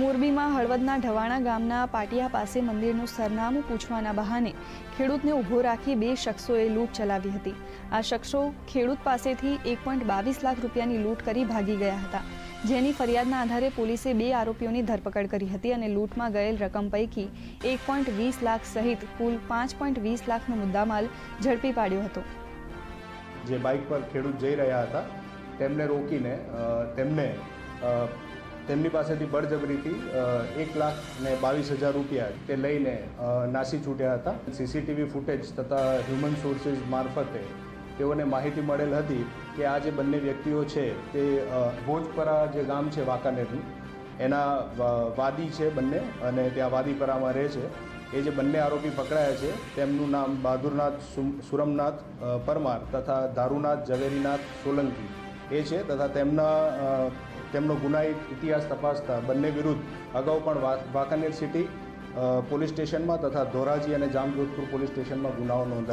મોરબીમાં હળવદના ઢવાણા ગામના પાટિયા પાસે મંદિરનું સરનામું પૂછવાના બહાને ખેડૂતને ઊભો રાખી બે શખ્સોએ લૂંટ ચલાવી હતી. આ શખ્સો ખેડૂત પાસેથી એક પોઈન્ટ બાવીસ લાખ રૂપિયાની લૂંટ કરી ભાગી ગયા હતા. જેની ફરિયાદના આધારે પોલીસે બે આરોપીઓની ધરપકડ કરી હતી અને લૂંટમાં ગયેલ રકમ પૈકી એક પોઈન્ટ વીસ લાખ સહિત કુલ પાંચ પોઈન્ટ વીસ લાખનો મુદ્દામાલ ઝડપી પાડ્યો હતો. જે બાઇક પર ખેડૂત જઈ રહ્યા હતા, તેમને રોકીને તેમને તેમની પાસેથી બળજબરીથી એક લાખ ને બાવીસ હજાર રૂપિયા તે લઈને નાસી છૂટ્યા હતા. સીસીટીવી ફૂટેજ તથા હ્યુમન સોર્સિસ મારફતે તેઓને માહિતી મળેલ હતી કે આ જે બંને વ્યક્તિઓ છે તે ભોજપરા જે ગામ છે વાંકાનેરનું, એના વાદી છે બંને અને ત્યાં વાદીપરામાં રહે છે. એ જે બંને આરોપી પકડાયા છે, તેમનું નામ બહાદુરનાથ સુરમનાથ પરમાર તથા દારૂનાથ ઝવેરીનાથ સોલંકી એ છે તથા તેમના તેમનો ગુનાહિત ઇતિહાસ તપાસતા બંને વિરુદ્ધ અગાઉ પણ વાંકાનેર સિટી પોલીસ સ્ટેશનમાં તથા ધોરાજી અને જામજોધપુર પોલીસ સ્ટેશનમાં ગુનાઓ નોંધાયા